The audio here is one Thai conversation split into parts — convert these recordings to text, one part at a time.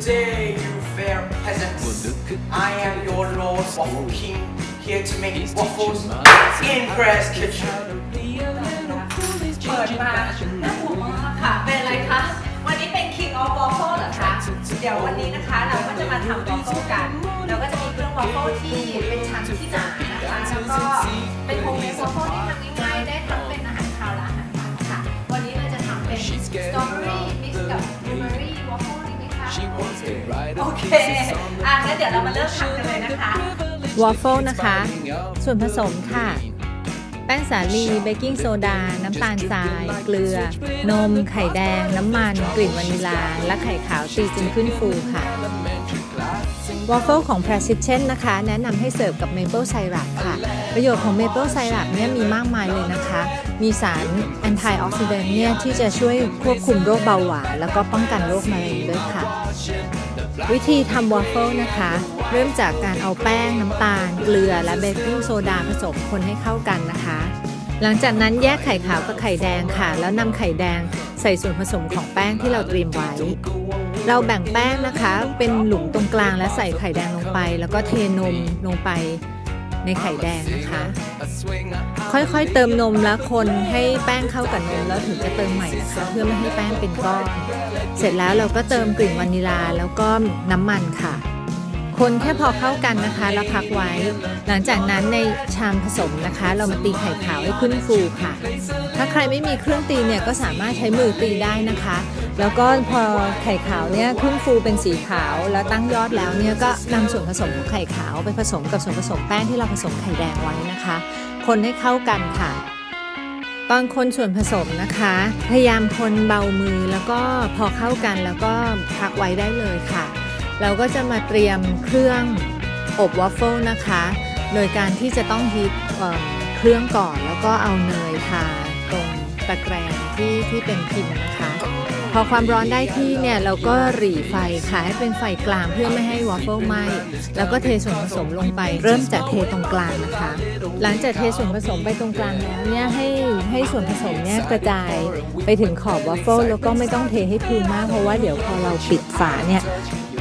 say, you fair peasants. I am your Lord Waffle King, here to make waffles in Press Kitchen. เปิดมาน่ากลัวมากค่ะ เป็นอะไรคะ วันนี้เป็น King of Waffle เหรอคะ เดี๋ยววันนี้นะคะเราก็จะมาทำ waffle กัน เราก็จะมีเครื่อง waffle ที่เป็นชั้นที่หนานะคะแล้วก็เป็นโฮมเมด waffle ที่ทำง่ายๆได้ทั้งเป็นอาหารคาวและอาหารหวานค่ะ วันนี้เราจะทำเป็น strawberry mix กับ blueberry โอเค อะงั้นเดี๋ยวเรามาเริ่มทำกันเลยนะคะวอฟเฟิลนะคะ ส่วนผสมค่ะ แป้งสาลี เบกกิ้งโซดา น้ำตาลทราย เกลือ นม ไข่แดง น้ำมัน กลิ่นวานิลา และไข่ขาวตีจนขึ้นฟูค่ะ วอฟเฟิลของ Precision นะคะ แนะนำให้เสิร์ฟกับเมเปิลไซรัปค่ะ ประโยชน์ของเมเปิลไซรัปเนี่ยมีมากมายเลยนะคะ มีสารแอนตี้ออกซิแดนต์เนี่ยที่จะช่วยควบคุมโรคเบาหวาน แล้วก็ป้องกันโรคมะเร็งด้วยค่ะ วิธีทำวอฟเฟิลนะคะ เริ่มจากการเอาแป้งน้ำตาล เกลือ และเบกกิ้งโซดาผสมคนให้เข้ากันนะคะ หลังจากนั้นแยกไข่ขาวกับไข่แดงค่ะ แล้วนำไข่แดงใส่ส่วนผสมของแป้งที่เราเตรียมไว้ เราแบ่งแป้งนะคะ เป็นหลุมตรงกลางและใส่ไข่แดงลงไป แล้วก็เทนมลงไปในไข่แดงนะคะ ค่อยๆเติมนมแล้วคนให้แป้งเข้ากับนมแล้วถึงจะเติมใหม่นะคะ เพื่อไม่ให้แป้งเป็นก้อน เสร็จแล้วเราก็เติมกลิ่นวานิลาแล้วก็น้ำมันค่ะ คนแค่พอเข้ากันนะคะแล้วพักไว้ หลังจากนั้นในชามผสมนะคะ เรามาตีไข่ขาวให้ขึ้นฟูค่ะ ถ้าใครไม่มีเครื่องตีเนี่ยก็สามารถใช้มือตีได้นะคะ แล้วก็พอไข่ขาวเนี่ยขึ้นฟูเป็นสีขาว แล้วตั้งยอดแล้วเนี่ยก็นำส่วนผสมของไข่ขาวไปผสมกับส่วนผสมแป้งที่เราผสมไข่แดงไว้นะคะ คนให้เข้ากันค่ะตอนคนส่วนผสมนะคะ พยายามคนเบามือแล้วก็พอเข้ากันแล้วก็พักไว้ได้เลยค่ะ เราก็จะมาเตรียมเครื่องอบวอฟเฟิลนะคะ โดยการที่จะต้องฮีทเอ่อเครื่องก่อนแล้วก็เอาเนยทาตรงตะแกรงที่ที่เป็นพิมพ์นะคะ พอความร้อนได้ที่เนี่ยเราก็หรี่ไฟค่ะให้เป็นไฟกลางเพื่อไม่ให้วอฟเฟิลไหม้แล้วก็เทส่วนผสมลงไป เริ่มจากเทตรงกลางนะคะ หลังจากเทส่วนผสมไปตรงกลางแล้วเนี่ยให้ให้ส่วนผสมเนี่ยกระจายไปถึงขอบวอฟเฟิลแล้วก็ไม่ต้องเทให้พูนมากเพราะว่าเดี๋ยวพอเราปิดฝาเนี่ย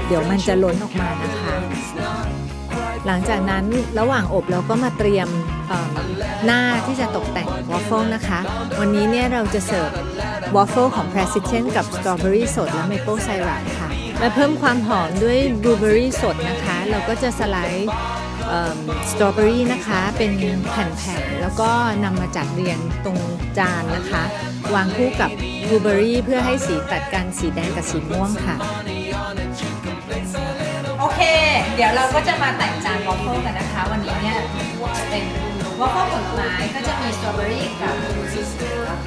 เดี๋ยวมันจะล้นออกมานะคะ หลังจากนั้นระหว่างอบเราก็มาเตรียมหน้าที่จะตกแต่งวอฟเฟิลนะคะ วันนี้เนี่ยเราจะเสิร์ฟวอฟเฟิลของ Precision กับสตรอเบอรี่สดและเมเปิลไซรัปค่ะ และเพิ่มความหอมด้วยบลูเบอรี่สดนะคะ เราก็จะสไลด์สตรอเบอรี่นะคะเป็นแผ่นๆ แล้วก็นำมาจัดเรียงตรงจานนะคะ วางคู่กับบลูเบอรี่เพื่อให้สีตัดกันสีแดงกับสีม่วงค่ะ เค เดี๋ยวเราก็จะมาแต่งจานวอฟเฟิลกันนะคะ วันนี้เนี่ยจะเป็นวอฟเฟิลผลไม้ก็จะมีสตรอเบอรี่กับ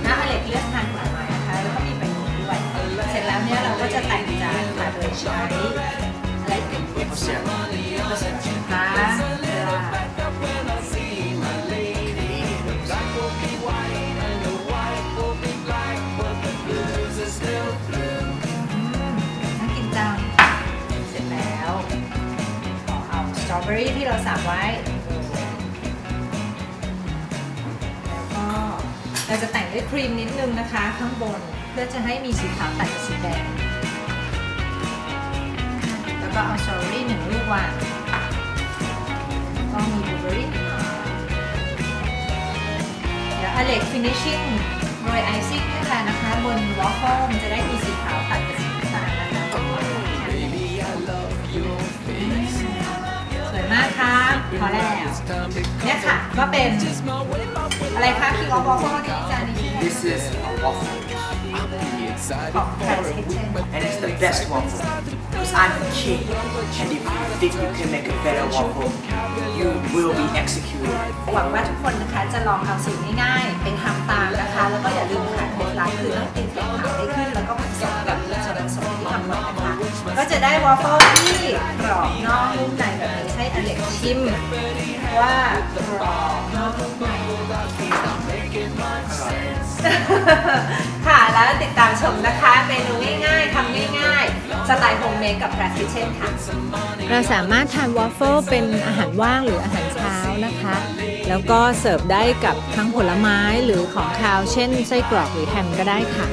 น้ำอเล็กเลือกทานผลไม้นะคะแล้วก็มีใบหมูด้วย เสร็จแล้วเนี่ยเราก็จะแต่งจานค่ะโดยใช้อะไรเป็นผสมผ ตรอเบอรี่ที่เราสับไว้ แล้วก็เราจะแต่งด้วยครีมนิดนึงนะคะ ข้างบนเพื่อจะให้มีสีขาวตัดกับสีแดง แล้วก็เอาสตรอเบอรี่หนึ่งลูกวางก็มีบลูเบอรี่เดี๋ยวอเล็กฟินิชชิ่งโรยไอซิ่งด้วยกันนะคะ บนวอฟเฟิลมันจะได้มีสีขาวตัดกับสีน้ำตาลนะคะ พอแล้วเนี่ยค่ะก็เป็นอะไรคะคิงออฟวอฟเฟิลที่จานนี้ This is a waffle, ของ Paris Kitchen and it's the best waffle. Because I'm the king, and if you think you can make a better waffle, you will be executed. หวังว่าทุกคนนะคะจะลองเอาสิ่งง่ายๆไปทำตามนะคะ แล้วก็อย่าลืมค่ะเคล็ดลับคือต้องตีไข่ขาวให้ขึ้นแล้วก็ผสมกับ จะได้วอฟเฟิลที่กรอบนอกนุ่มในแบบนี้ให้อเล็กชิม ว่ากรอบนอกนุ่มในค่ะแล้วติดตามชมนะคะเมนูง่ายๆทำง่ายๆ สไตล์โฮมเมดกับ Press Kitchen ค่ะ เราสามารถทานวอฟเฟิลเป็นอาหารว่างหรืออาหารเช้านะคะ แล้วก็เสิร์ฟได้กับทั้งผลไม้หรือของคาวเช่นไส้กรอกหรือแฮมก็ได้ค่ะ